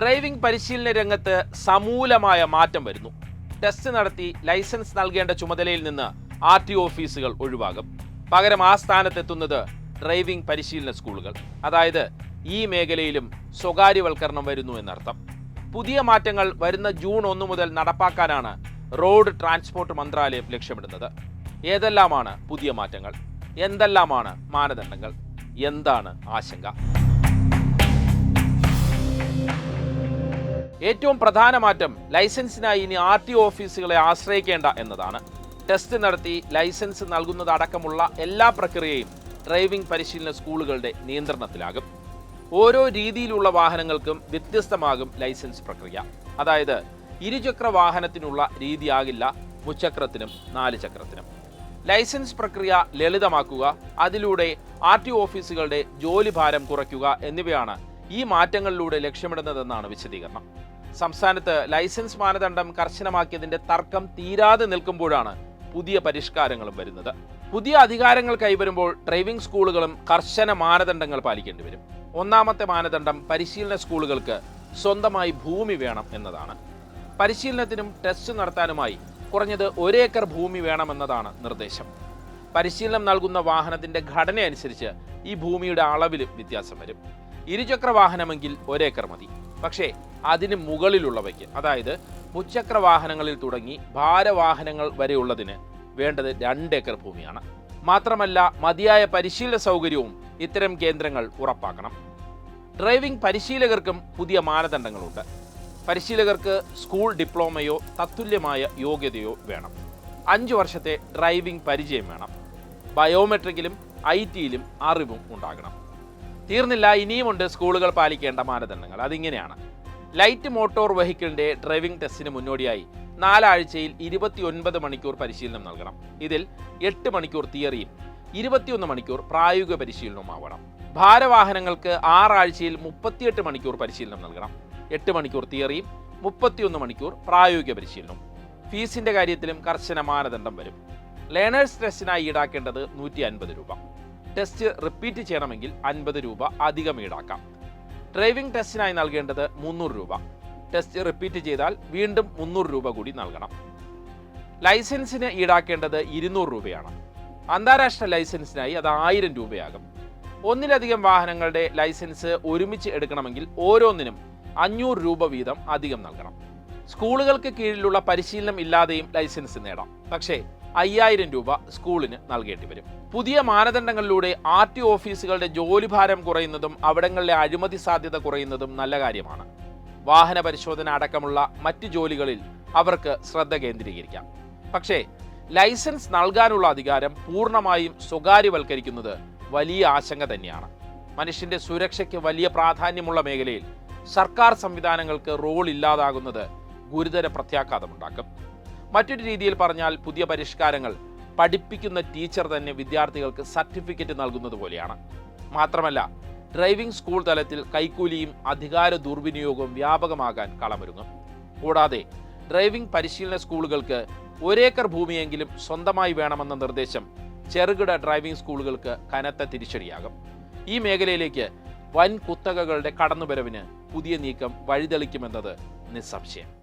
Driving പരിശീലന രംഗത്ത് സമൂലമായ മാറ്റം വരുന്നു. ടെസ്റ്റ് നടത്തി ലൈസൻസ് നൽകേണ്ട ചുമതലയിൽ നിന്ന് ആർ ടി ഓഫീസുകൾ ഒഴിവാകും. പകരം ആ സ്ഥാനത്തെത്തുന്നത് ഡ്രൈവിംഗ് പരിശീലന സ്കൂളുകൾ. അതായത് ഈ മേഖലയിലും സ്വകാര്യവൽക്കരണം വരുന്നു എന്നർത്ഥം. പുതിയ മാറ്റങ്ങൾ വരുന്ന ജൂൺ ഒന്ന് മുതൽ നടപ്പാക്കാനാണ് റോഡ് ട്രാൻസ്പോർട്ട് മന്ത്രാലയം ലക്ഷ്യമിടുന്നത്. ഏതെല്ലാമാണ് പുതിയ മാറ്റങ്ങൾ? എന്തെല്ലാമാണ് മാനദണ്ഡങ്ങൾ? എന്താണ് ആശങ്ക? ഏറ്റവും പ്രധാന മാറ്റം ലൈസൻസിനായി ഇനി ആർ ടി ഓഫീസുകളെ ആശ്രയിക്കേണ്ട എന്നതാണ്. ടെസ്റ്റ് നടത്തി ലൈസൻസ് നൽകുന്നതടക്കമുള്ള എല്ലാ പ്രക്രിയയും ഡ്രൈവിംഗ് പരിശീലന സ്കൂളുകളുടെ നിയന്ത്രണത്തിലാകും. ഓരോ രീതിയിലുള്ള വാഹനങ്ങൾക്കും വ്യത്യസ്തമാകും ലൈസൻസ് പ്രക്രിയ. അതായത് ഇരുചക്ര വാഹനത്തിനുള്ള രീതിയാകില്ല മുച്ചക്രത്തിനും നാല് ചക്രത്തിനും. ലൈസൻസ് പ്രക്രിയ ലളിതമാക്കുക അതിലൂടെ ആർ ടി ഓഫീസുകളുടെ ജോലിഭാരം കുറയ്ക്കുക എന്നിവയാണ് ഈ മാറ്റങ്ങളിലൂടെ ലക്ഷ്യമിടുന്നതെന്നാണ് വിശദീകരണം. സംസ്ഥാനത്ത് ലൈസൻസ് മാനദണ്ഡം കർശനമാക്കിയതിന്റെ തർക്കം തീരാതെ നിൽക്കുമ്പോഴാണ് പുതിയ പരിഷ്കാരങ്ങളും വരുന്നത്. പുതിയ അധികാരങ്ങൾ കൈവരുമ്പോൾ ഡ്രൈവിംഗ് സ്കൂളുകളും കർശന മാനദണ്ഡങ്ങൾ പാലിക്കേണ്ടി വരും. ഒന്നാമത്തെ മാനദണ്ഡം പരിശീലന സ്കൂളുകൾക്ക് സ്വന്തമായി ഭൂമി വേണം എന്നതാണ്. പരിശീലനത്തിനും ടെസ്റ്റ് നടത്താനുമായി കുറഞ്ഞത് ഒരേക്കർ ഭൂമി വേണമെന്നതാണ് നിർദ്ദേശം. പരിശീലനം നൽകുന്ന വാഹനത്തിന്റെ ഘടനയനുസരിച്ച് ഈ ഭൂമിയുടെ അളവിലും വ്യത്യാസം വരും. ഇരുചക്ര വാഹനമെങ്കിൽ ഒരേക്കർ മതി. പക്ഷേ അതിന് മുകളിലുള്ളവയ്ക്ക് അതായത് മുച്ചക്ര വാഹനങ്ങളിൽ തുടങ്ങി ഭാരവാഹനങ്ങൾ വരെയുള്ളതിന് വേണ്ടത് രണ്ട് ഏക്കർ ഭൂമിയാണ്. മാത്രമല്ല മതിയായ പരിശീലന സൗകര്യവും ഇത്തരം കേന്ദ്രങ്ങൾ ഉറപ്പാക്കണം. ഡ്രൈവിംഗ് പരിശീലകർക്കും പുതിയ മാനദണ്ഡങ്ങളുണ്ട്. പരിശീലകർക്ക് സ്കൂൾ ഡിപ്ലോമയോ തത്തുല്യമായ യോഗ്യതയോ വേണം. അഞ്ച് വർഷത്തെ ഡ്രൈവിംഗ് പരിചയം വേണം. ബയോമെട്രിക്കിലും ഐ ടിയിലും അറിവും ഉണ്ടാകണം. തീർന്നില്ല ഇനിയുമുണ്ട് സ്കൂളുകൾ പാലിക്കേണ്ട മാനദണ്ഡങ്ങൾ. അതിങ്ങനെയാണ്. ലൈറ്റ് മോട്ടോർ വെഹിക്കിളിന്റെ ഡ്രൈവിംഗ് ടെസ്റ്റിന് മുന്നോടിയായി നാലാഴ്ചയിൽ ഇരുപത്തിയൊൻപത് മണിക്കൂർ പരിശീലനം നൽകണം. ഇതിൽ എട്ട് മണിക്കൂർ തിയറിയും ഇരുപത്തിയൊന്ന് മണിക്കൂർ പ്രായോഗിക പരിശീലനവുമാവണം. ഭാരവാഹനങ്ങൾക്ക് ആറാഴ്ചയിൽ മുപ്പത്തിയെട്ട് മണിക്കൂർ പരിശീലനം നൽകണം. എട്ട് മണിക്കൂർ തിയറിയും മുപ്പത്തിയൊന്ന് മണിക്കൂർ പ്രായോഗിക പരിശീലനം ഫീസിന്റെ കാര്യത്തിലും കർശന മാനദണ്ഡം വരും. ലേണേഴ്സ് ടെസ്റ്റിനായി ഈടാക്കേണ്ടത് നൂറ്റി അൻപത് രൂപ. ടെസ്റ്റ് റിപ്പീറ്റ് ചെയ്യണമെങ്കിൽ അൻപത് രൂപ അധികം ഈടാക്കാം. ഡ്രൈവിംഗ് ടെസ്റ്റിനായി നൽകേണ്ടത് മുന്നൂറ് രൂപ. ടെസ്റ്റ് റിപ്പീറ്റ് ചെയ്താൽ വീണ്ടും മുന്നൂറ് രൂപ കൂടി നൽകണം. ലൈസൻസിന് ഈടാക്കേണ്ടത് ഇരുന്നൂറ് രൂപയാണ്. അന്താരാഷ്ട്ര ലൈസൻസിനായി അത് ആയിരം രൂപയാകും. ഒന്നിലധികം വാഹനങ്ങളുടെ ലൈസൻസ് ഒരുമിച്ച് എടുക്കണമെങ്കിൽ ഓരോന്നിനും അഞ്ഞൂറ് രൂപ വീതം അധികം നൽകണം. സ്കൂളുകൾക്ക് കീഴിലുള്ള പരിശീലനം ഇല്ലാതെയും ലൈസൻസ് നേടാം. പക്ഷേ അയ്യായിരം രൂപ സ്കൂളിന് നൽകേണ്ടി വരും. പുതിയ മാനദണ്ഡങ്ങളിലൂടെ ആർ ടി ഓഫീസുകളുടെ ജോലിഭാരം കുറയുന്നതും അവിടങ്ങളിലെ അഴിമതി സാധ്യത കുറയുന്നതും നല്ല കാര്യമാണ്. വാഹന പരിശോധന അടക്കമുള്ള മറ്റ് ജോലികളിൽ അവർക്ക് ശ്രദ്ധ കേന്ദ്രീകരിക്കാം. പക്ഷേ ലൈസൻസ് നൽകാനുള്ള അധികാരം പൂർണമായും സ്വകാര്യവൽക്കരിക്കുന്നത് വലിയ ആശങ്ക തന്നെയാണ്. മനുഷ്യന്റെ സുരക്ഷയ്ക്ക് വലിയ പ്രാധാന്യമുള്ള മേഖലയിൽ സർക്കാർ സംവിധാനങ്ങൾക്ക് റോൾ ഇല്ലാതാകുന്നത് ഗുരുതര പ്രത്യാഘാതമുണ്ടാക്കും. മറ്റൊരു രീതിയിൽ പറഞ്ഞാൽ പുതിയ പരിഷ്കാരങ്ങൾ പഠിപ്പിക്കുന്ന ടീച്ചർ തന്നെ വിദ്യാർത്ഥികൾക്ക് സർട്ടിഫിക്കറ്റ് നൽകുന്നത് പോലെയാണ്. മാത്രമല്ല ഡ്രൈവിംഗ് സ്കൂൾ തലത്തിൽ കൈക്കൂലിയും അധികാര ദുർവിനിയോഗവും വ്യാപകമാകാൻ കളമൊരുങ്ങും. കൂടാതെ ഡ്രൈവിംഗ് പരിശീലന സ്കൂളുകൾക്ക് ഒരേക്കർ ഭൂമിയെങ്കിലും സ്വന്തമായി വേണമെന്ന നിർദ്ദേശം ചെറുകിട ഡ്രൈവിംഗ് സ്കൂളുകൾക്ക് കനത്ത തിരിച്ചടിയാകും. ഈ മേഖലയിലേക്ക് വൻ കുത്തകകളുടെ കടന്നുവരവിന് പുതിയ നീക്കം വഴിതെളിക്കുമെന്നത് നിസ്സംശയം.